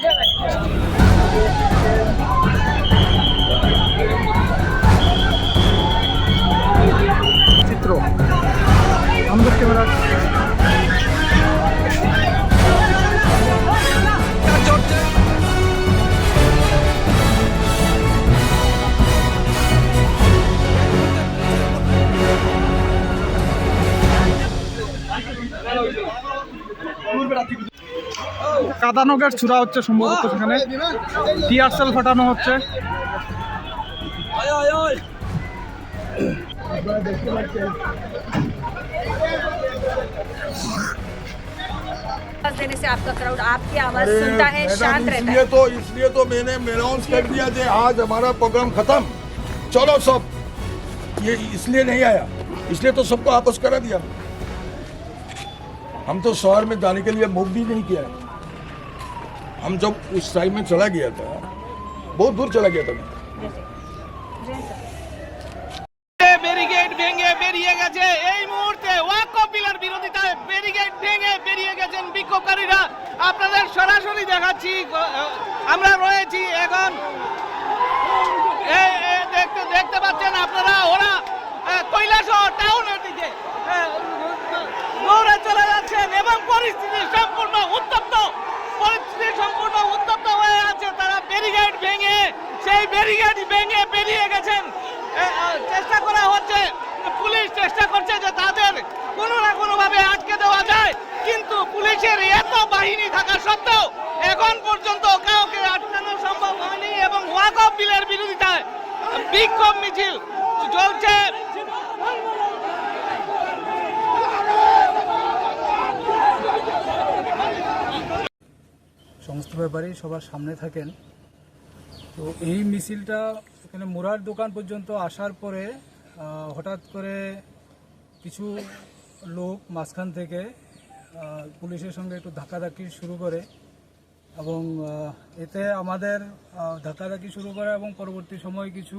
Yeah. কাদানো gas ছুড়া হচ্ছে সম্ভবত সেখানে টিয়ার সেল ফাটানো হচ্ছে आवाज देने से आपका क्राउड आपकी आवाज सुनता है मैडम, शांत रहता इसलिए है तो इसलिए तो मैंने अनाउंस कर दिया कि आज हमारा प्रोग्राम खत्म चलो सब ये इसलिए नहीं आया इसलिए तो सबको आपस करा दिया हम तो शहर में जाने के लिए मूव भी नहीं किया हम जब उस टाइम में चला गया था बहुत दूर चला गया था मैं ব্যারিকেড ভেঙে বেরিয়ে গেছে এই মুহূর্তে ওয়াকপিলার বিরোধিতায় ব্যারিকেড ভেঙে বেরিয়ে গেছেন বিক্ষোভকারীরা আপনাদের সরাসরি দেখাচ্ছি গ- আমরা রয়েছি এখন এই এই দেখতে দেখতে পাচ্ছেন আপনারা ওরা আহ, কৈলাসহর টাউনের দিকে আহ, দৌড়ে চলে যাচ্ছেন এবং পরিস্থিতি সম্পূর্ণ উত্তপ্ত ব্যারিকেড ভেঙে বেরিয়ে গেছেন। চেষ্টা করা হচ্ছে, পুলিশ চেষ্টা করছে যে তাদের কোনো না কোনো ভাবে আটকে দেওয়া যায়, কিন্তু পুলিশের এত বাহিনী থাকা সত্ত্বেও এখন পর্যন্ত কাউকে আটকানো সম্ভব হয়নি এবং ওয়াকফ বিলের বিরোধিতায় বিক্ষোভ মিছিল চলছে। সমস্ত ব্যাপারেই সবার সামনে থাকেন। তো এই মিছিলটা এখানে মুরার দোকান পর্যন্ত আসার পরে হঠাৎ করে কিছু লোক মাঝখান থেকে পুলিশের সঙ্গে একটু ধাক্কাধাক্কি শুরু করে এবং এতে আমাদের ধাক্কাধাক্কি শুরু করে এবং পরবর্তী সময় কিছু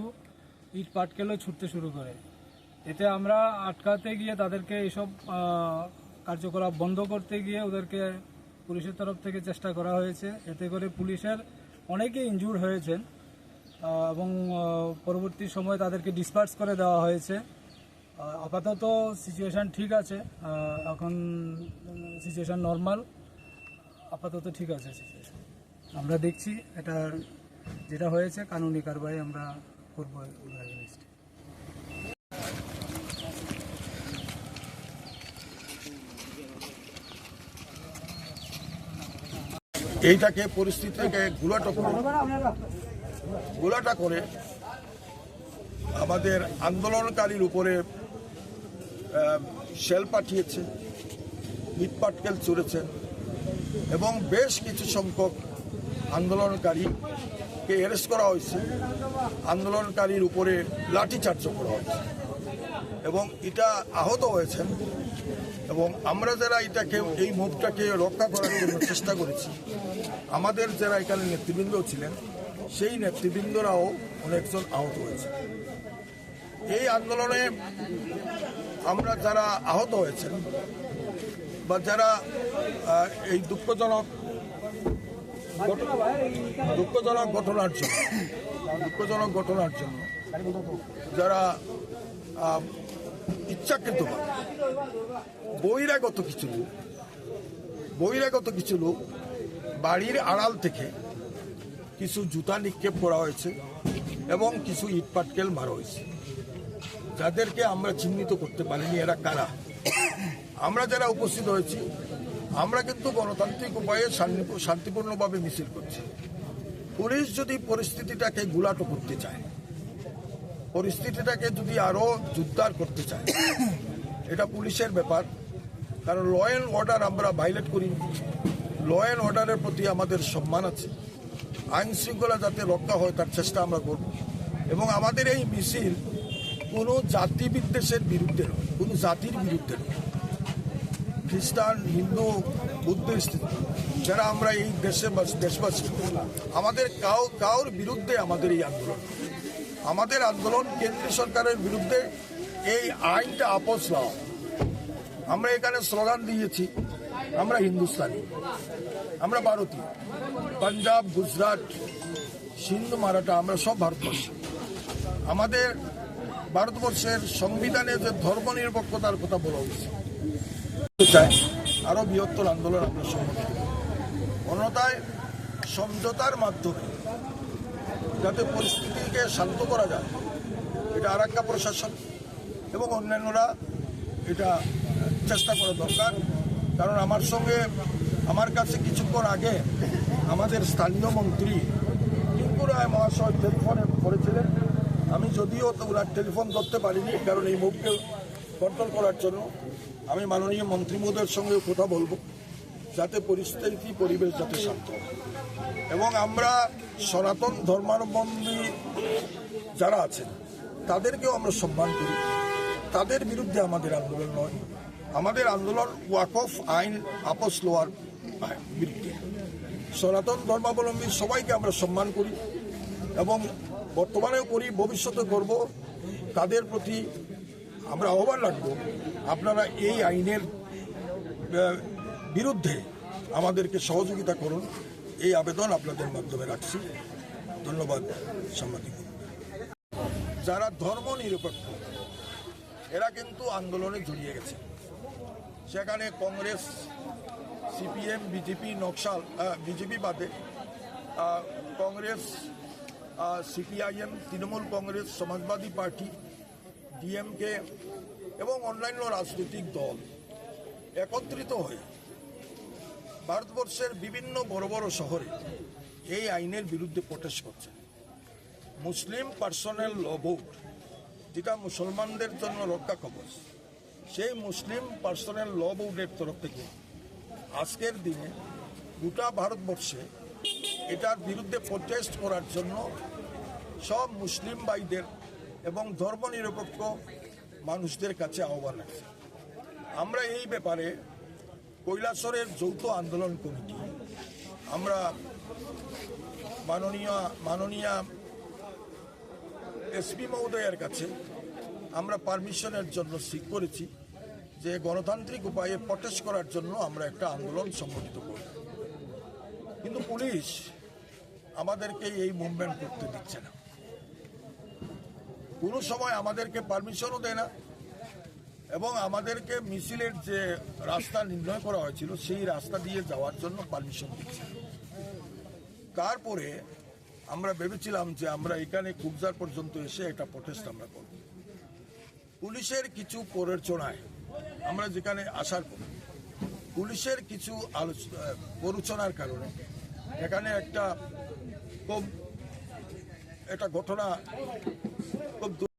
ইট পাটকেলও ছুটতে শুরু করে। এতে আমরা আটকাতে গিয়ে তাদেরকে এইসব কার্যকলাপ বন্ধ করতে গিয়ে ওদেরকে পুলিশের তরফ থেকে চেষ্টা করা হয়েছে। এতে করে পুলিশের অনেকে ইনজুর হয়েছেন। এবং পরবর্তী সময় তাদেরকে ডিসপার্স করে দেওয়া হয়েছে। আপাতত সিচুয়েশান ঠিক আছে। এখন সিচুয়েশান নর্মাল আপাতত ঠিক আছে সিচুয়েশান আমরা দেখছি এটা যেটা হয়েছে, কানুনি কারবাই আমরা করব। এইটাকে পরিস্থিতিকে গুলাটা করে গুলাটা করে আমাদের আন্দোলনকারীর উপরে শেল পাঠিয়েছে, ইট পাটকেল ছুড়েছেন এবং বেশ কিছু সংখ্যক আন্দোলনকারীকে অ্যারেস্ট করা হয়েছে। আন্দোলনকারীর উপরে লাঠিচার্জ করা হয়েছে। এবং এটা আহত হয়েছেন। এবং আমরা যারা এটাকে, এই মুভটাকে রক্ষা করার জন্য চেষ্টা করেছি, আমাদের যারা এখানে নেতৃবৃন্দ ছিলেন সেই নেতৃবৃন্দরাও অনেকজন আহত হয়েছে। এই আন্দোলনে আমরা যারা আহত হয়েছেন বা যারা এই দুঃখজনক দুঃখজনক ঘটনার জন্য, দুঃখজনক ঘটনার জন্য যারা ইচ্ছাকৃত বহিরাগত কিছু লোক, বহিরাগত কিছু লোক বাড়ির আড়াল থেকে কিছু জুতা নিক্ষেপ করা হয়েছে এবং কিছু ইট পাটকেল মারা হয়েছে। যাদেরকে আমরা চিহ্নিত করতে পারিনি, এরা কারা? আমরা যারা উপস্থিত হয়েছি, আমরা কিন্তু গণতান্ত্রিক উপায়ে শান্তিপূর্ণভাবে মিছিল করছি। পুলিশ যদি পরিস্থিতিটাকে গুলাটো করতে চায়, পরিস্থিতিটাকে যদি আরও জোরদার করতে চায়, এটা পুলিশের ব্যাপার। কারণ ল অ্যান্ড অর্ডার আমরা ভাইলেট করি ল অ্যান্ড অর্ডারের প্রতি আমাদের সম্মান আছে। আইন শৃঙ্খলা যাতে রক্ষা হয়, তার চেষ্টা আমরা করব। এবং আমাদের এই মিছিল কোনো জাতি বিদ্বেষের বিরুদ্ধে নয়, কোনো জাতির বিরুদ্ধে নয়। খ্রিস্টান, হিন্দু বুদ্ধিস্ট যারা আমরা এই দেশে বাস- দেশবাসী, আমাদের কাউ কাউর বিরুদ্ধে আমাদের এই আন্দোলন। আমাদের আন্দোলন কেন্দ্রীয় সরকারের বিরুদ্ধে এই আইনটা আপোষ আমরা এখানে স্লোগান দিয়েছি আমরা হিন্দুস্তানি, আমরা ভারতীয়, পাঞ্জাব, গুজরাট, সিন্ধু, মারাঠা, আমরা সব ভারতবর্ষী আমাদের ভারতবর্ষের সংবিধানে যে ধর্ম নিরপেক্ষতার কথা বলা হয়েছে চাই আরও বৃহত্তর আন্দোলন আমরা সম্মুখীন হব। অন্যথায় সমঝোতার মাধ্যমে যাতে পরিস্থিতিকে শান্ত করা যায়, এটা আরাক্কা প্রশাসন এবং অন্যান্যরা এটা চেষ্টা করা দরকার কারণ আমার সঙ্গে, আমার কাছে কিছুক্ষণ আগে আমাদের স্থানীয় মন্ত্রী টিঙ্কু রায় মহাশয় টেলিফোনে করেছিলেন। আমি যদিও তো ওনার টেলিফোন ধরতে পারিনি, কারণ এই মুভকে কন্ট্রোল করার জন্য আমি মাননীয় মন্ত্রী মহোদয়ের সঙ্গে কথা বলব, যাতে পরিস্থিতি, পরিবেশ যাতে শান্ত। এবং আমরা সনাতন ধর্মাবলম্বী যারা আছেন, তাদেরকেও আমরা সম্মান করি। তাদের বিরুদ্ধে আমাদের আন্দোলন নয়। আমাদের আন্দোলন ওয়াকফ আইন আপস লোয়ার বিরুদ্ধে সনাতন ধর্মাবলম্বী সবাইকে আমরা সম্মান করি এবং বর্তমানেও করি, ভবিষ্যতে করব। তাদের প্রতি আমরা আহ্বান রাখব, আপনারা এই আইনের বিরুদ্ধে আমাদেরকে সহযোগিতা করুন। এই আবেদন আপনাদের মাধ্যমে রাখছি। ধন্যবাদ সাংবাদিক। যারা ধর্ম নিরপেক্ষ, এরা কিন্তু আন্দোলনে জড়িয়ে গেছে। সেখানে Congress, CPM, BJP, Naxal BJP বাদে Congress CPIM, Trinamool Congress, Samajwadi party, DMK এবং অন্যান্য রাজনৈতিক দল একত্রিত হয়ে ভারতবর্ষের বিভিন্ন বড় বড় শহরে এই আইনের বিরুদ্ধে প্রটেস্ট করছে। মুসলিম পার্সোনাল ল বোর্ড যেটা মুসলমানদের জন্য রক্ষা কবচ সেই মুসলিম পার্সোনাল ল বোর্ডের তরফ থেকে আজকের দিনে গোটা ভারতবর্ষে এটার বিরুদ্ধে প্রটেস্ট করার জন্য সব মুসলিম ভাইদের এবং ধর্মনিরপেক্ষ মানুষদের কাছে আহ্বান আছে। আমরা এই ব্যাপারে কৈলাসরের যৌথ আন্দোলন কমিটি, আমরা মাননীয় মাননীয় এসপি মহোদয়ের কাছে আমরা পারমিশনের জন্য সিক করেছি যে গণতান্ত্রিক উপায়ে প্রটেস্ট করার জন্য আমরা একটা আন্দোলন সংগঠিত করব। কিন্তু পুলিশ আমাদেরকে এই মুভমেন্ট করতে দিচ্ছে না। কোনো সময় আমাদেরকে পারমিশনও দেয় না এবং আমাদেরকে মিছিলের যে রাস্তা নির্ণয় করা হয়েছিল, সেই রাস্তা দিয়ে যাওয়ার জন্য পারমিশন দিচ্ছে তারপরে আমরা ভেবেছিলাম যে আমরা এখানে কুবজার পর্যন্ত এসে একটা প্রটেস্ট আমরা করব। পুলিশের কিছু প্ররোচনায় আমরা যেখানে আসার পর পুলিশের কিছু আলোচনা প্ররোচনার কারণে এখানে একটা খুব, একটা ঘটনা খুব